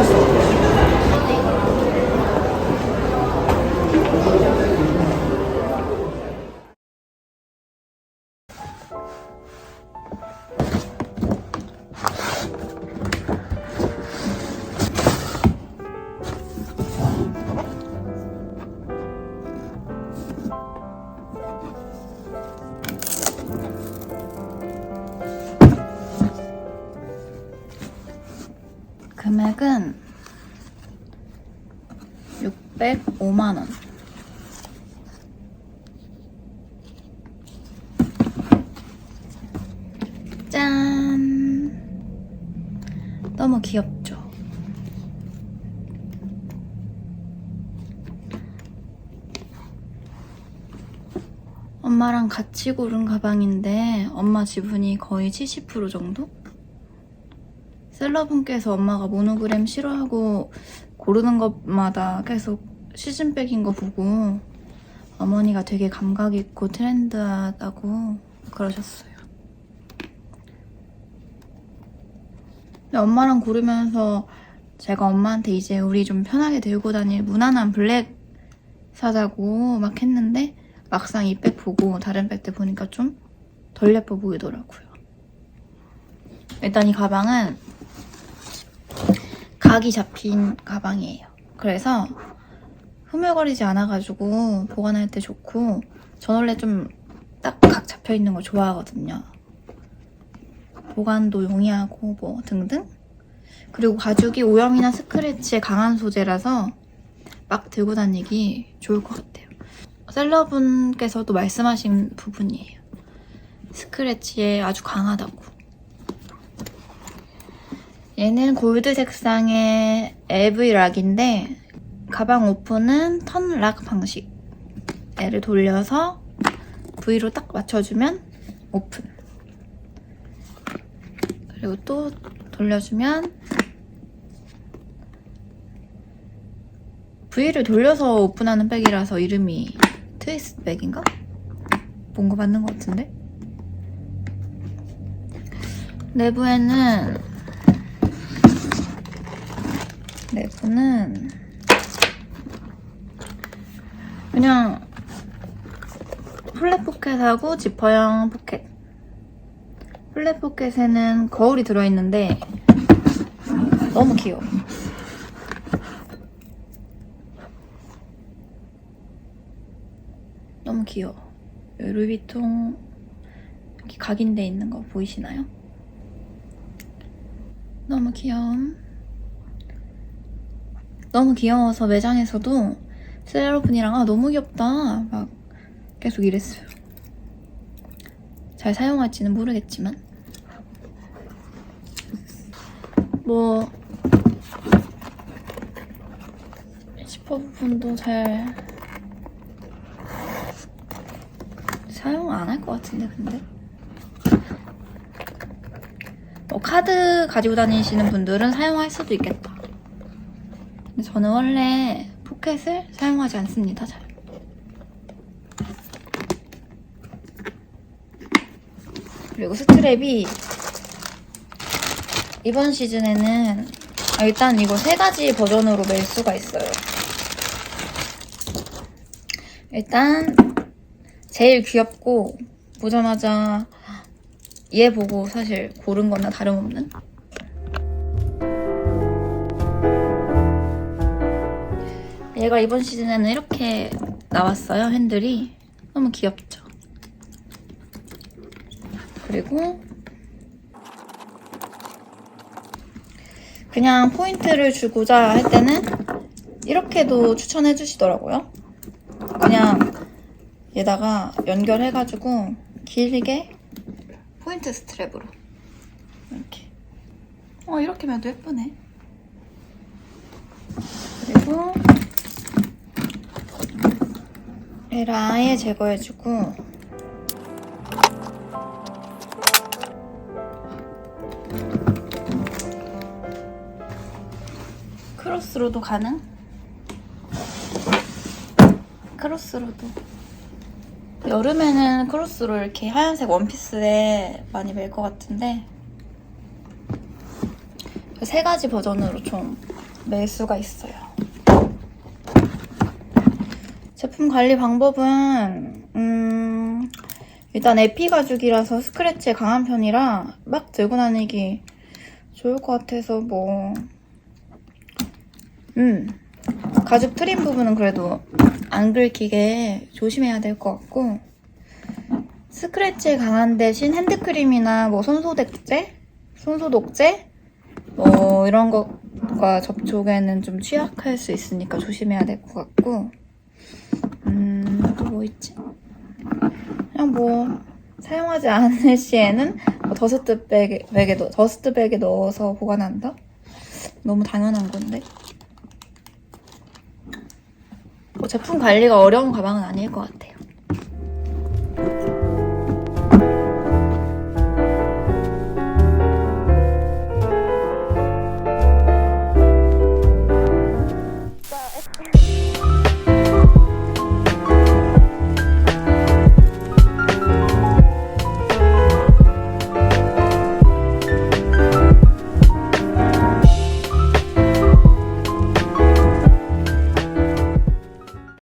আছে 가격은 605만원. 짠! 너무 귀엽죠? 엄마랑 같이 고른 가방인데 엄마 지분이 거의 70% 정도? 셀러분께서 엄마가 모노그램 싫어하고 고르는 것마다 계속 시즌백인 거 보고 어머니가 되게 감각 있고 트렌드하다고 그러셨어요. 근데 엄마랑 고르면서 제가 엄마한테 이제 우리 좀 편하게 들고 다닐 무난한 블랙 사자고 막 했는데 막상 이 백 보고 다른 백들 보니까 좀 덜 예뻐 보이더라고요. 일단 이 가방은 각이 잡힌 가방이에요. 그래서 흐물거리지 않아가지고 보관할 때 좋고 전 원래 좀 딱 각 잡혀 있는 걸 좋아하거든요. 보관도 용이하고 뭐 등등. 그리고 가죽이 오염이나 스크래치에 강한 소재라서 막 들고 다니기 좋을 것 같아요. 셀러분께서도 말씀하신 부분이에요. 스크래치에 아주 강하다고. 얘는 골드 색상의 LV 락인데 가방 오픈은 턴 락 방식. 얘를 돌려서 V로 딱 맞춰주면 오픈. 그리고 또 돌려주면 V를 돌려서 오픈하는 백이라서 이름이 트위스트 백인가? 뭔가 맞는 것 같은데? 내부에는 내부는 그냥 플랫 포켓하고 지퍼형 포켓. 플랫 포켓에는 거울이 들어있는데 너무 귀여워. 너무 귀여워. 루이비통 여기 각인돼 있는 거 보이시나요? 너무 귀여움 너무 귀여워서 매장에서도 셀러분이랑 아 너무 귀엽다 막 계속 이랬어요. 잘 사용할지는 모르겠지만 뭐 지퍼 부분도 잘 사용 안 할 것 같은데 근데 뭐 카드 가지고 다니시는 분들은 사용할 수도 있겠다. 저는 원래 포켓을 사용하지 않습니다. 잘. 그리고 스트랩이 이번 시즌에는 아, 일단 이거 세 가지 버전으로 멜 수가 있어요. 일단 제일 귀엽고 보자마자 얘 보고 사실 고른 거나 다름없는 얘가 이번 시즌에는 이렇게 나왔어요 핸들이. 너무 귀엽죠? 그리고 그냥 포인트를 주고자 할 때는 이렇게도 추천해 주시더라고요. 그냥 얘다가 연결해가지고 길게 포인트 스트랩으로. 이렇게. 어 이렇게 면도 예쁘네. 그리고 얘를 아예 제거해주고 크로스로도 가능? 크로스로도 여름에는 크로스로 이렇게 하얀색 원피스에 많이 멜 것 같은데 그세 가지 버전으로 좀 멜 수가 있어요. 제품 관리 방법은 음, 일단 에피 가죽이라서 스크래치에 강한 편이라 막 들고 다니기 좋을 것 같아서 뭐 음, 가죽 트림 부분은 그래도 안 긁히게 조심해야 될 것 같고 스크래치에 강한 대신 핸드크림이나 뭐 손소독제, 손소독제? 뭐 이런 것과 접촉에는 좀 취약할 수 있으니까 조심해야 될 것 같고 뭐 있지? 그냥 뭐 사용하지 않을 시에는 뭐 더스트백에 백에 넣, 더스트백에 넣어서 보관한다? 너무 당연한 건데. 뭐 제품 관리가 어려운 가방은 아닐 것 같아.